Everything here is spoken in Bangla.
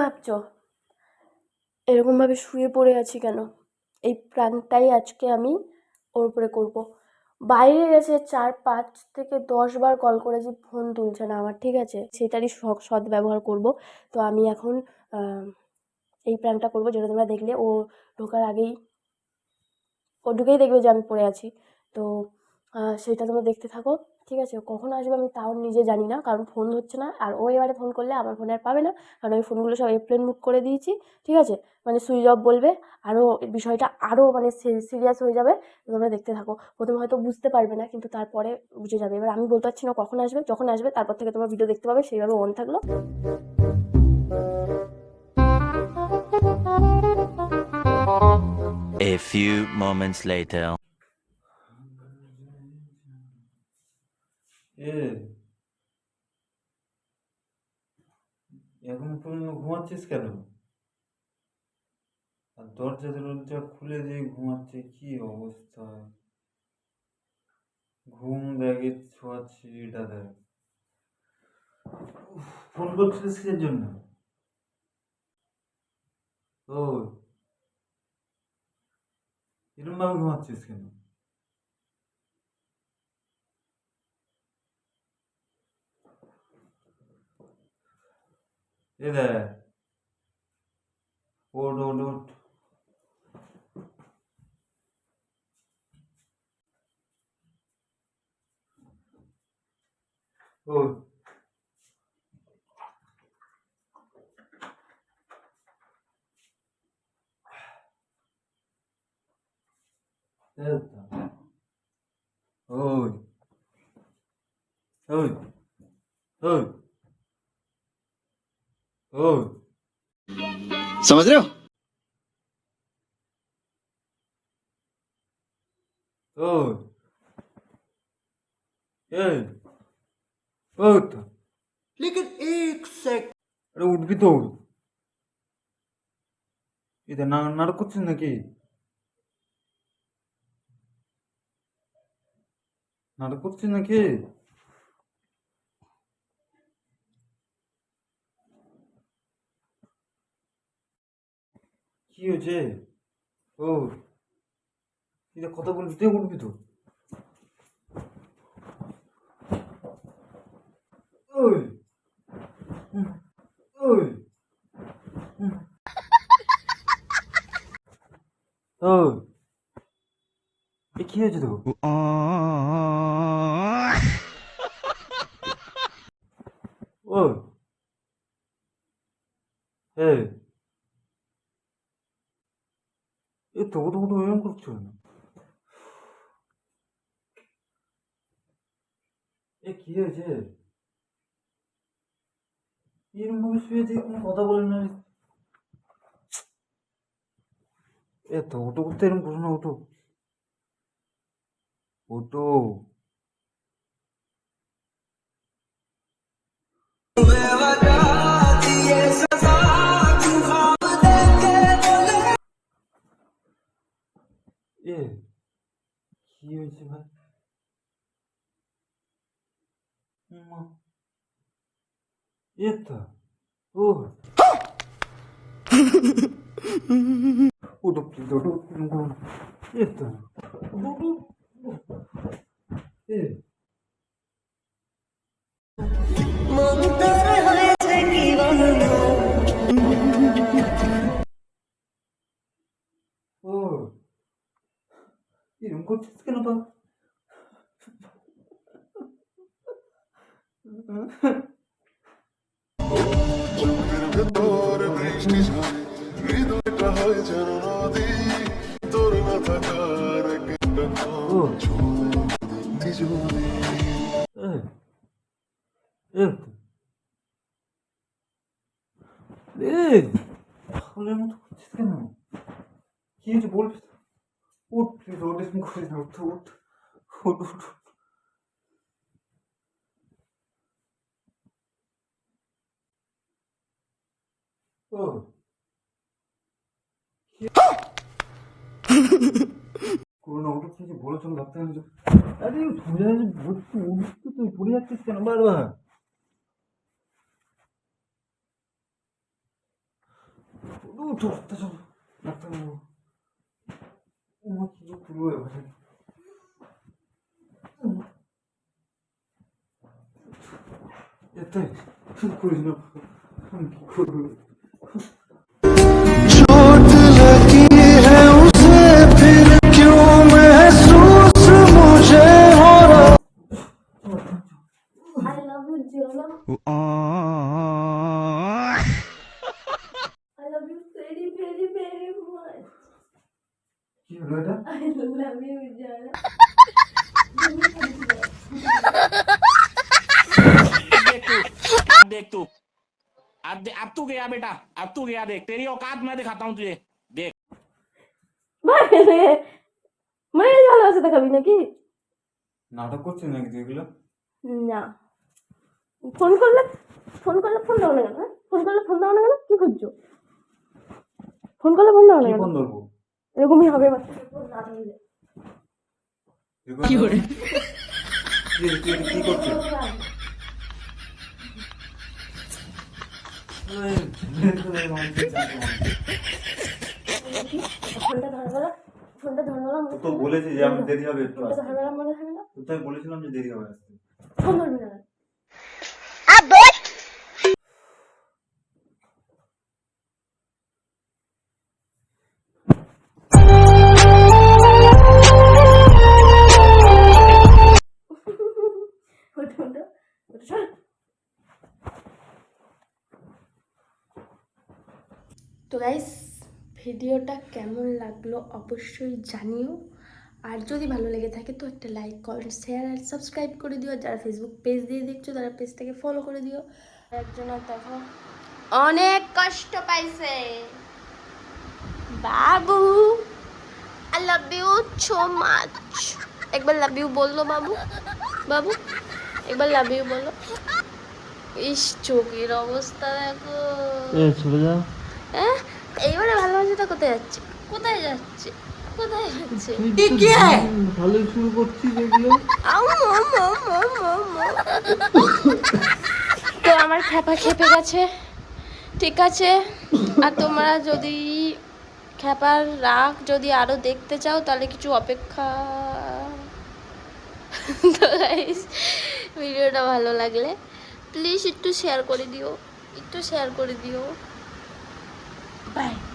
ভাবছ? এরকমভাবে শুয়ে পড়ে আছি কেন? এই প্রাণটাই আজকে আমি ওর উপরে করব। বাইরে গেছে চার, পাঁচ থেকে দশ বার কল করেছি ফোন তুলছে না আমার, ঠিক আছে? সেটারই সৎ ব্যবহার করব। তো আমি এখন এই প্ল্যানটা করব যেটা তোমরা দেখলে। ও ঢোকার আগেই, ও ঢুকেই দেখবে যে আমি পড়ে আছি। তো সেটা তোমরা দেখতে থাকো। ঠিক আছে, কখন আসবে আমি তাও নিজে জানি না, কারণ ফোন ধরছে না। আর ও এবারে ফোন করলে আমার ফোনে আর পাবে না, কারণ আমি ফোনগুলো সব এয়ারপ্লেন মুড করে দিয়েছি, ঠিক আছে? মানে সুইচ অফ বলবে আরও বিষয়টা আরও মানে সিরিয়াস হয়ে যাবে, তোমরা দেখতে থাকো। প্রথমে হয়তো বুঝতে পারবে না, কিন্তু তারপরে বুঝে যাবে। এবার আমি বলতে পারছি না কখন আসবে, যখন আসবে, তারপর থেকে তোমরা ভিডিও দেখতে পাবে, সেইভাবে অন থাকল। A few moments later. এখন পর্যন্ত ঘুমাচ্ছিস কেন? আর দরজা দরজা খুলে দিয়ে ঘুমাচ্ছে কি অবস্থা? ঘুম দেখে ছোঁয়াচ্ছি এটা দেখ। ফোন করছিলিস কিসের জন্য? ও এরম ভাবে ঘুমাচ্ছিস কেন? đây là odonot ôi. Ôi. Ôi. Ôi. हो समझ रहे हो तो ये बहुत लेकिन एक सेकंड अरे उठ भी तो ఇది నా నడుకొచ్చింది నాకు నడుకొచ్చింది నాకు কি হয়েছে ও এটা কথা বলবি তুই উঠবি তো ওই হুম, ওই হুম। ওই এ কি হয়েছে তো ও এই ekleyeceğiz. 25 verecekmiş o da bölünür. Evet oldu kurtarım kuruna oldu. Oldu. Evet. Kim için var? снимал. Это... Вот. Это... Э. 어, 이런 거 어떻게 나 봐? ওটো এরকম করো না এ তো ওটো এ ও এরকম করছিস কেন বা চোখের ভেতর বৃষ্টি ঝরে হৃদয়টা হয় যেন নদী তোর 어. 그놈도 진짜 모르던 것 같다. 아니, 도야지 뭐, 뭐, 또, 도리야, 뜻이는 말은. 너무 더웠다, 저거 낫다, 뭐. 엄마, 진짜 부러워요 사실. 됐다, 그러시나. 한, 그러 देख तू अब दे, अब तू गया बेटा अब तू गया देख तेरी औकात मैं दिखाता हूँ तुझे देख মারে মায়ের ভালোবাসা দেখাবি নাকি নাটক করছিস নাকি তুই এগুলো না ফোন করলে ফোন করলে ফোন দাও না কেন হ্যাঁ? ফোন করলে ফোন দাও না কেন কি করছো ফোন করলে ফোন দাও না কি কেন ফোন ধরবো এরকমই হবে বাচ্চাকে ফোন না ধরলে কি করে তুই তুই কি করছিস ফোনটা ধরবে ফোনটা ধরবে তো বলেছি যে আমি দেরি হবে একটু আসতে। ধরবে মনে থাকে তো বলেছিলাম যে দেরি হবে আসতে। ফোন ধরবি না। তো গাইস ভিডিওটা কেমন লাগল অবশ্যই জানিও। আর যদি ভালো লেগে থাকে তো একটা লাইক কমেন্ট শেয়ার আর সাবস্ক্রাইব করে দিও। যারা ফেসবুক পেজ দিয়ে দেখছ, তারা পেজটাকে ফলো করে দিও। একজন দেখো, অনেক কষ্ট পাইছে। বাবু I love you so much একবার লাভ ইউ বলল বাবু। বাবু, একবার লাভ ইউ বলো। ইস, চোখের অবস্থা দেখো। চলে যা হ্যাঁ? এইবারে ভালোবাসাটা কোথায় যাচ্ছে? কোথায় যাচ্ছে? কোথায় যাচ্ছে? শুরু করছিস এগুলো। আউ। তো আমার খ্যাপা খেপে গেছে। ঠিক আছে। আর তোমরা যদি খ্যাপার রাগ যদি আরও দেখতে চাও তাহলে কিছু অপেক্ষা তো গাইস ভিডিওটা ভালো লাগলে প্লিজ একটু শেয়ার করে দিও একটু শেয়ার করে দিও। Bye.